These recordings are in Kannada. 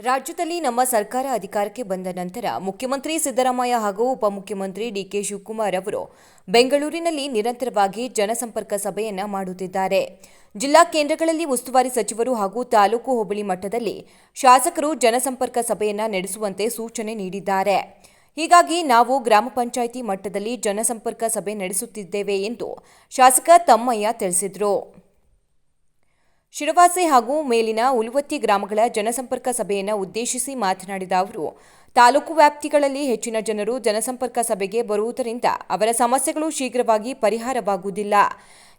ರಾಜ್ಯದಲ್ಲಿ ನಮ್ಮ ಸರ್ಕಾರ ಅಧಿಕಾರಕ್ಕೆ ಬಂದ ನಂತರ ಮುಖ್ಯಮಂತ್ರಿ ಸಿದ್ದರಾಮಯ್ಯ ಹಾಗೂ ಉಪಮುಖ್ಯಮಂತ್ರಿ ಡಿಕೆ ಶಿವಕುಮಾರ್ ಅವರು ಬೆಂಗಳೂರಿನಲ್ಲಿ ನಿರಂತರವಾಗಿ ಜನಸಂಪರ್ಕ ಸಭೆಯನ್ನು ಮಾಡುತ್ತಿದ್ದಾರೆ. ಜಿಲ್ಲಾ ಕೇಂದ್ರಗಳಲ್ಲಿ ಉಸ್ತುವಾರಿ ಸಚಿವರು ಹಾಗೂ ತಾಲೂಕು ಹೋಬಳಿ ಮಟ್ಟದಲ್ಲಿ ಶಾಸಕರು ಜನಸಂಪರ್ಕ ಸಭೆಯನ್ನು ನಡೆಸುವಂತೆ ಸೂಚನೆ ನೀಡಿದ್ದಾರೆ. ಹೀಗಾಗಿ ನಾವು ಗ್ರಾಮ ಪಂಚಾಯಿತಿ ಮಟ್ಟದಲ್ಲಿ ಜನಸಂಪರ್ಕ ಸಭೆ ನಡೆಸುತ್ತಿದ್ದೇವೆ ಎಂದು ಶಾಸಕ ತಮ್ಮಯ್ಯ ತಿಳಿಸಿದರು. ಶಿರವಾಸೆ ಹಾಗೂ ಮೇಲಿನ ಉಲುವತ್ತಿ ಗ್ರಾಮಗಳ ಜನಸಂಪರ್ಕ ಸಭೆಯನ್ನು ಉದ್ದೇಶಿಸಿ ಮಾತನಾಡಿದ ಅವರು, ತಾಲೂಕು ವ್ಯಾಪ್ತಿಗಳಲ್ಲಿ ಹೆಚ್ಚಿನ ಜನರು ಜನಸಂಪರ್ಕ ಸಭೆಗೆ ಬರುವುದರಿಂದ ಅವರ ಸಮಸ್ಯೆಗಳು ಶೀಘ್ರವಾಗಿ ಪರಿಹಾರವಾಗುವುದಿಲ್ಲ.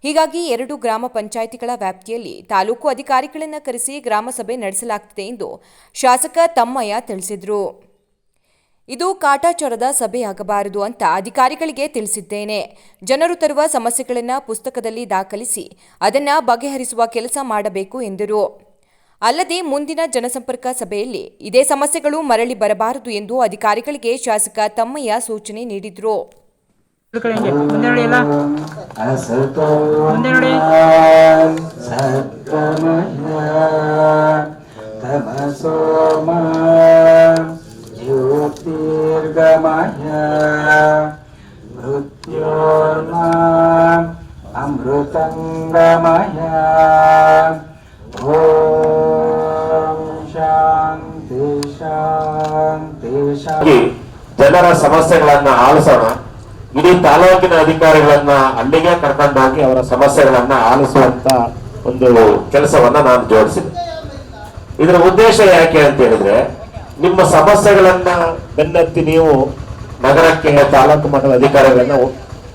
ಹೀಗಾಗಿ ಎರಡು ಗ್ರಾಮ ಪಂಚಾಯಿತಿಗಳ ವ್ಯಾಪ್ತಿಯಲ್ಲಿ ತಾಲೂಕು ಅಧಿಕಾರಿಗಳನ್ನು ಕರೆಸಿ ಗ್ರಾಮಸಭೆ ನಡೆಸಲಾಗುತ್ತಿದೆ ಎಂದು ಶಾಸಕ ತಮ್ಮಯ್ಯ ತಿಳಿಸಿದರು. ಇದು ಕಾಟಾಚಾರದ ಸಭೆಯಾಗಬಾರದು ಅಂತ ಅಧಿಕಾರಿಗಳಿಗೆ ತಿಳಿಸಿದ್ದೇನೆ. ಜನರು ತರುವ ಸಮಸ್ಯೆಗಳನ್ನು ಪುಸ್ತಕದಲ್ಲಿ ದಾಖಲಿಸಿ ಅದನ್ನು ಬಗೆಹರಿಸುವ ಕೆಲಸ ಮಾಡಬೇಕು ಎಂದರು. ಅಲ್ಲದೆ ಮುಂದಿನ ಜನಸಂಪರ್ಕ ಸಭೆಯಲ್ಲಿ ಇದೇ ಸಮಸ್ಯೆಗಳು ಮರಳಿ ಬರಬಾರದು ಎಂದು ಅಧಿಕಾರಿಗಳಿಗೆ ಶಾಸಕ ತಮ್ಮಯ್ಯ ಸೂಚನೆ ನೀಡಿದರು. ಮುಂದೆ ಜನರ ಸಮಸ್ಯೆಗಳನ್ನ ಆಲಿಸೋಣ. ಇಡೀ ತಾಲೂಕಿನ ಅಧಿಕಾರಿಗಳನ್ನ ಅಲ್ಲಿಗೆ ಕರ್ಕೊಂಡು ಹೋಗಿ ಅವರ ಸಮಸ್ಯೆಗಳನ್ನ ಆಲಿಸುವಂತ ಒಂದು ಕೆಲಸವನ್ನ ನಾನು ಜೋಡಿಸಿದೆ. ಇದರ ಉದ್ದೇಶ ಯಾಕೆ ಅಂತ ಹೇಳಿದ್ರೆ ನಿಮ್ಮ ಸಮಸ್ಯೆಗಳನ್ನ ಬೆನ್ನತ್ತಿ ನೀವು ನಗರಕ್ಕೆ ತಾಲೂಕು ಮಟ್ಟದ ಅಧಿಕಾರಿಗಳನ್ನ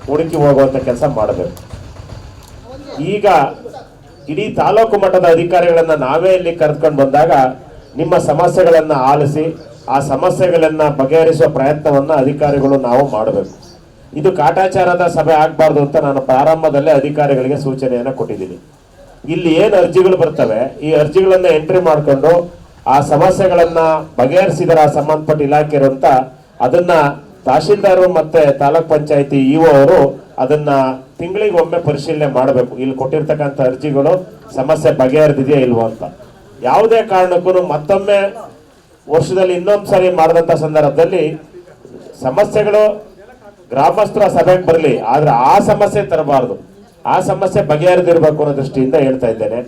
ಹುಡುಕಿ ಹೋಗುವಂತ ಕೆಲಸ ಮಾಡಬೇಕು. ಈಗ ಇಡೀ ತಾಲೂಕು ಮಟ್ಟದ ಅಧಿಕಾರಿಗಳನ್ನ ನಾವೇ ಇಲ್ಲಿ ಕರೆದುಕೊಂಡು ಬಂದಾಗ ನಿಮ್ಮ ಸಮಸ್ಯೆಗಳನ್ನ ಆಲಿಸಿ, ಆ ಸಮಸ್ಯೆಗಳನ್ನ ಬಗೆಹರಿಸುವ ಪ್ರಯತ್ನವನ್ನ ಅಧಿಕಾರಿಗಳು ನಾವು ಮಾಡಬೇಕು. ಇದು ಕಾಟಾಚಾರದ ಸಭೆ ಆಗಬಾರ್ದು ಅಂತ ನಾನು ಪ್ರಾರಂಭದಲ್ಲೇ ಅಧಿಕಾರಿಗಳಿಗೆ ಸೂಚನೆಯನ್ನ ಕೊಟ್ಟಿದ್ದೀನಿ. ಇಲ್ಲಿ ಏನು ಅರ್ಜಿಗಳು ಬರ್ತವೆ, ಈ ಅರ್ಜಿಗಳನ್ನ ಎಂಟ್ರಿ ಮಾಡಿಕೊಂಡು ಆ ಸಮಸ್ಯೆಗಳನ್ನ ಬಗೆಹರಿಸಿದರ ಸಂಬಂಧಪಟ್ಟ ಇಲಾಖೆ ಇರುವಂತ ಅದನ್ನ ತಹಶೀಲ್ದಾರರು ಮತ್ತೆ ತಾಲೂಕ್ ಪಂಚಾಯತಿ ಇಒ ಅವರು ಅದನ್ನ ತಿಂಗಳಿಗೆ ಒಮ್ಮೆ ಪರಿಶೀಲನೆ ಮಾಡಬೇಕು. ಇಲ್ಲಿ ಕೊಟ್ಟಿರ್ತಕ್ಕಂಥ ಅರ್ಜಿಗಳು ಸಮಸ್ಯೆ ಬಗೆಹರಿದಿದೆಯಾ ಇಲ್ವೋ ಅಂತ. ಯಾವುದೇ ಕಾರಣಕ್ಕೂ ಮತ್ತೊಮ್ಮೆ ವರ್ಷದಲ್ಲಿ ಇನ್ನೊಂದು ಸಾರಿ ಮಾಡಿದಂಥ ಸಂದರ್ಭದಲ್ಲಿ ಸಮಸ್ಯೆಗಳು ಗ್ರಾಮಸ್ಥರ ಸಭೆಗೆ ಬರಲಿ, ಆದ್ರೆ ಆ ಸಮಸ್ಯೆ ತರಬಾರದು. ಆ ಸಮಸ್ಯೆ ಬಗೆಹರಿದಿರ್ಬೇಕು ಅನ್ನೋ ದೃಷ್ಟಿಯಿಂದ ಹೇಳ್ತಾ ಇದ್ದೇನೆ.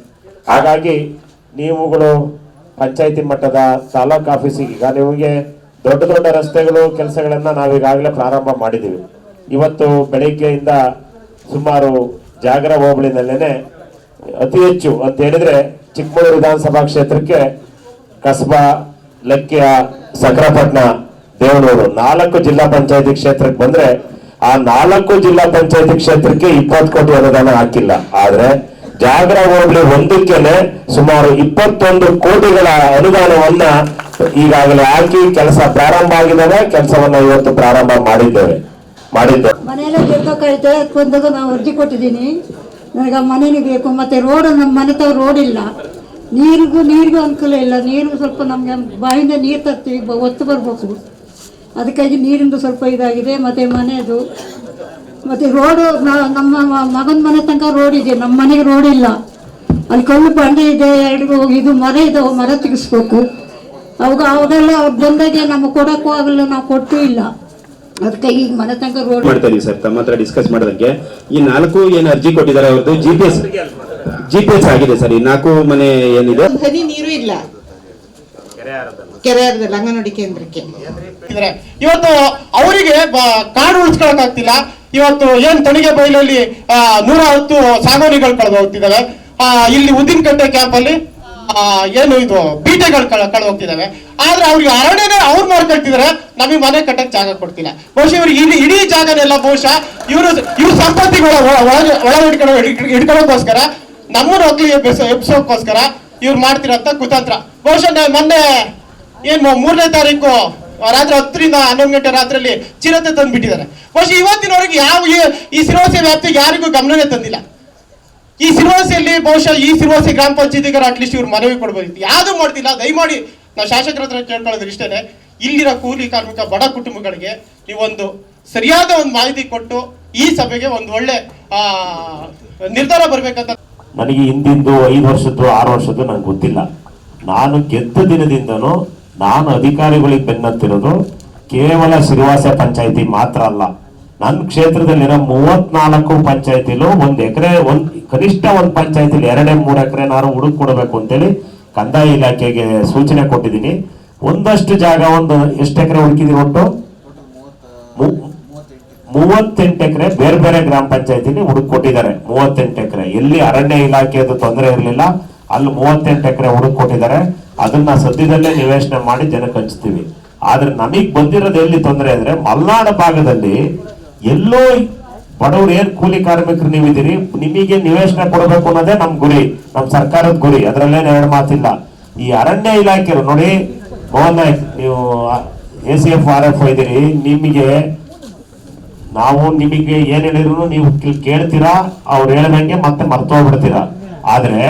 ಹಾಗಾಗಿ ನೀವುಗಳು ಪಂಚಾಯತಿ ಮಟ್ಟದ ತಾಲೂಕ್ ಆಫೀಸಿಗೆ ಈಗ ನಿಮಗೆ ದೊಡ್ಡ ದೊಡ್ಡ ರಸ್ತೆಗಳು, ಕೆಲಸಗಳನ್ನ ನಾವೀಗಾಗಲೇ ಪ್ರಾರಂಭ ಮಾಡಿದ್ದೀವಿ ಇವತ್ತು ಬೆಳಿಗ್ಗೆಯಿಂದ ಸುಮಾರು ಜಾಗರ ಹೋಬಳಿನಲ್ಲೇನೆ ಅತಿ ಹೆಚ್ಚು ಅಂತ ಹೇಳಿದ್ರೆ ಚಿಕ್ಕಮಗಳೂರು ವಿಧಾನಸಭಾ ಕ್ಷೇತ್ರಕ್ಕೆ ಕಸ್ಬಾ, ಲಕ್ಕಿಯ ಸಕ್ರಪಟ್ನ ದೇವನೂರು ನಾಲ್ಕು ಜಿಲ್ಲಾ ಪಂಚಾಯತಿ ಕ್ಷೇತ್ರಕ್ಕೆ ಬಂದ್ರೆ ಆ ನಾಲ್ಕು ಜಿಲ್ಲಾ ಪಂಚಾಯತಿ ಕ್ಷೇತ್ರಕ್ಕೆ ಇಪ್ಪತ್ತು ಕೋಟಿ ಅನುದಾನ ಹಾಕಿಲ್ಲ. ಆದ್ರೆ ಜಾಗರ ಹೋಗ್ಲಿ ಒಂದಕ್ಕೇನೆ ಸುಮಾರು ಇಪ್ಪತ್ತೊಂದು ಕೋಟಿಗಳ ಅನುದಾನವನ್ನ ಈಗಾಗಲೇ ಹಾಕಿ ಕೆಲಸ ಪ್ರಾರಂಭ ಆಗಿದ್ದಾವೆ. ಕೆಲಸವನ್ನ ಇವತ್ತು ಪ್ರಾರಂಭ ಮಾಡಿದ್ದೇವೆ. ಮಾಡಿದ್ದೇವೆ. ಮನೆಯಲ್ಲೇ ಬೇಕಾಗೈತೆ ಬಂದಾಗ ನಾವು ಅರ್ಜಿ ಕೊಟ್ಟಿದ್ದೀನಿ. ನನಗೆ ಮನೇನು ಬೇಕು, ಮತ್ತೆ ರೋಡ್, ನಮ್ಮ ಮನೆ ತಾವ ರೋಡ್ ಇಲ್ಲ. ನೀರಿಗೂ ನೀರಿಗೂ ಅನುಕೂಲ ಇಲ್ಲ. ನೀರು ಸ್ವಲ್ಪ ನಮಗೆ ಬಾಯಿಂದ ನೀರು ತರ್ತೀವಿ, ಒತ್ತು ಬರಬೇಕು ಅದಕ್ಕಾಗಿ ನೀರಿಂದು ಸ್ವಲ್ಪ ಇದಾಗಿದೆ, ಮತ್ತೆ ಮನೆಯದು ಮತ್ತು ರೋಡು ನಮ್ಮ ಮಗನ ಮನೆ ತನಕ ರೋಡ್ ಇದೆ. ನಮ್ಮ ಮನೆಗೆ ರೋಡ್ ಇಲ್ಲ. ಅಲ್ಲಿ ಕಲ್ಲು ಬಂಡೆ ಇದೆ ಎರಡು ಇದು ಮರ ಇದಾವೆ ಮರ ತೆಗಿಸ್ಬೇಕು. ಅವಾಗ ಅವಾಗೆಲ್ಲ ಅವ್ರು ಬಂದಾಗೆ ನಮಗೆ ಕೊಡೋಕ್ಕೂ ಆಗಲ್ಲ ನಾವು ಕೊಟ್ಟು ಇಲ್ಲ. ಅದಕ್ಕೆ ಈಗ ಮನೆ ತನಕ ರೋಡ್ ಮಾಡ್ತಾ ಇದೀವಿ ಸರ್ ತಮ್ಮ ಹತ್ರ ಡಿಸ್ಕಸ್ ಮಾಡೋದಕ್ಕೆ ಈ ನಾಲ್ಕು ಏನು ಅರ್ಜಿ ಕೊಟ್ಟಿದ್ದಾರೆ ಅವ್ರದ್ದು? G P S G P S ಆಗಿದೆ ಸರ್ ಈ ನಾಲ್ಕು ಮನೆ ಏನಿದೆ? ಒಂದ್ ಹನಿ ನೀರು ಇಲ್ಲ. ಕೆರೆ ಅಂಗನವಾಡಿ ಕೇಂದ್ರಕ್ಕೆ. ಇವತ್ತು ಅವರಿಗೆ ಕಾಡು ಉಳಿಸ್ಕೊಳಕ್ ಆಗ್ತಿಲ್ಲ ಇವತ್ತು ಏನ್ ತಣಿಗೆ ಬೈಲಲ್ಲಿ ನೂರ ಹತ್ತು ಸಾಗೋನಿಗಳು ಕಳೆದು ಹೋಗ್ತಿದ್ದಾವೆ. ಆ, ಇಲ್ಲಿ ಉದ್ದಿನಕಟ್ಟೆ ಕ್ಯಾಂಪ್ ಅಲ್ಲಿ ಏನು ಇದು ಬೀಟೆಗಳು ಕಳ ಕಳೆದು ಹೋಗ್ತಿದ್ದಾವೆ. ಆದ್ರೆ ಅವ್ರಿಗೆ ಅರಣ್ಯನೇ ಅವ್ರು ಮಾಡ್ಕೊಳ್ತಿದಾರೆ ನಮಗೆ ಮನೆ ಕಟ್ಟಕ್ ಜಾಗ ಕೊಡ್ತಿಲ್ಲ. ಬಹುಶಃ ಇವ್ರಿಗೆ ಇಡೀ ಇಡೀ ಜಾಗನೆಲ್ಲ ಬಹುಶಃ ಇವರು ಇವ್ರ ಸಂಪತ್ತಿಗಳ ಒಳ ಹಿಡ್ಕೊಳ್ಳೋ ಹಿಡ್ಕೊಳ್ಳೋಕೋಸ್ಕರ ನಮ್ಮನ್ನ ಒಕ್ಕಲಿ ಎಬ್ಸೋಕ್ಕೋಸ್ಕರ ಇವ್ರು ಮಾಡ್ತಿರಂತ ಕುತಂತ್ರ. ಬಹುಶಃ ಮೊನ್ನೆ ಏನು ಮೂರನೇ ತಾರೀಕು ರಾತ್ರಿ ಹತ್ತರಿಂದ ಹನ್ನೊಂದು ಗಂಟೆ ರಾತ್ರಿಯಲ್ಲಿ ಚಿರತೆ ತಂದ್ಬಿಟ್ಟಿದ್ದಾರೆ. ಬಹುಶಃ ಇವತ್ತಿನವರೆಗೆ ಯಾವ ಈ- ಸಿರೋಸೆ ವ್ಯಾಪ್ತಿಗೆ ಯಾರಿಗೂ ಗಮನನೇ ತಂದಿಲ್ಲ. ಈ ಸಿರೋಸೆಯಲ್ಲಿ ಬಹುಶಃ ಈ ಸಿರೋಸೆ ಗ್ರಾಮ ಪಂಚಾಯತಿಗಾರ ಅಟ್ಲೀಸ್ಟ್ ಇವ್ರು ಮನವಿ ಕೊಡ್ಬೋದಿತ್ತು ಯಾವುದು ಮಾಡ್ತಿಲ್ಲ, ದಯಮಾಡಿ ನಾವು ಶಾಸಕರ ಹತ್ರ ಕೇಳ್ಕೊಳ್ಳೋದ್ರ ಇಷ್ಟೇ ಇಲ್ಲಿರೋ ಕೂಲಿ ಕಾರ್ಮಿಕ ಬಡ ಕುಟುಂಬಗಳಿಗೆ ನೀವೊಂದು ಸರಿಯಾದ ಒಂದು ಮಾಹಿತಿ ಕೊಟ್ಟು ಈ ಸಭೆಗೆ ಒಂದು ಒಳ್ಳೆ ನಿರ್ಧಾರ ಬರ್ಬೇಕಂತ ನನಗೆ ಹಿಂದಿಂದು ಐದು ವರ್ಷದ್ದು ಆರು ವರ್ಷದ್ದು ನನಗೆ ಗೊತ್ತಿಲ್ಲ. ನಾನು ಗೆದ್ದ ದಿನದಿಂದನೂ ನಾನು ಅಧಿಕಾರಿಗಳಿಗೆ ಬೆನ್ನತ್ತಿರೋದು ಕೇವಲ ಶ್ರೀವಾಸ ಪಂಚಾಯಿತಿ ಮಾತ್ರ ಅಲ್ಲ. ನನ್ನ ಕ್ಷೇತ್ರದಲ್ಲಿರೋ ಮೂವತ್ನಾಲ್ಕು ಪಂಚಾಯತಿಲು ಒಂದು ಎಕರೆ, ಒಂದು ಕನಿಷ್ಠ ಒಂದು ಪಂಚಾಯತಿಲಿ ಎರಡೇ ಮೂರು ಎಕರೆ ನಾನು ಹುಡುಕ್ ಕೊಡಬೇಕು ಅಂತೇಳಿ ಕಂದಾಯ ಇಲಾಖೆಗೆ ಸೂಚನೆ ಕೊಟ್ಟಿದ್ದೀನಿ. ಒಂದಷ್ಟು ಜಾಗ ಒಂದು ಎಷ್ಟು ಎಕರೆ ಹುಡುಕಿದೀವಿ ಒಟ್ಟು? ಮೂವತ್ತೆಂಟು ಎಕರೆ ಬೇರೆ ಬೇರೆ ಗ್ರಾಮ ಪಂಚಾಯತಿಲಿ ಹುಡುಕ್ ಕೊಟ್ಟಿದ್ದಾರೆ. ಮೂವತ್ತೆಂಟು ಎಕರೆ. ಎಲ್ಲಿ ಅರಣ್ಯ ಇಲಾಖೆಯದು ತೊಂದರೆ ಇರಲಿಲ್ಲ. ಅಲ್ಲಿ ಮೂವತ್ತೆಂಟು ಎಕರೆ ಹುಡುಕ್ ಕೊಟ್ಟಿದ್ದಾರೆ. ಅದನ್ನ ಸದ್ಯದಲ್ಲೇ ನಿವೇಶನ ಮಾಡಿ ಜನಕ್ಕೆ ಹಂಚ್ತೀವಿ. ಆದ್ರೆ ನಮಗ್ ಬಂದಿರೋದು ಎಲ್ಲಿ ತೊಂದರೆ ಅಂದ್ರೆ ಮಲ್ನಾಡ ಭಾಗದಲ್ಲಿ ಎಲ್ಲೋ ಬಡವ್ರು ಏನ್ ಕೂಲಿ ಕಾರ್ಮಿಕರು ನೀವಿದ್ದೀರಿ, ನಿಮಗೆ ನಿವೇಶನ ಕೊಡಬೇಕು ಅನ್ನೋದೇ ನಮ್ ಗುರಿ, ನಮ್ ಸರ್ಕಾರದ ಗುರಿ. ಅದ್ರಲ್ಲೇನ್ ಎರಡು ಮಾತಿಲ್ಲ. ಈ ಅರಣ್ಯ ಇಲಾಖೆಯರು ನೋಡಿ, ಮೋಹನ್ ನಾಯ್ಕ್, ನೀವು A C F, R F ಇದ್ದೀರಿ, ನಿಮಗೆ ನಾವು ನಿಮಗೆ ಏನ್ ಹೇಳಿದ್ರು ನೀವು ಕೇಳ್ತೀರಾ, ಅವ್ರು ಹೇಳ್ದಂಗೆ ಮತ್ತೆ ಮರ್ತೋಗ್ಬಿಡ್ತೀರಾ. ಆದ್ರೆ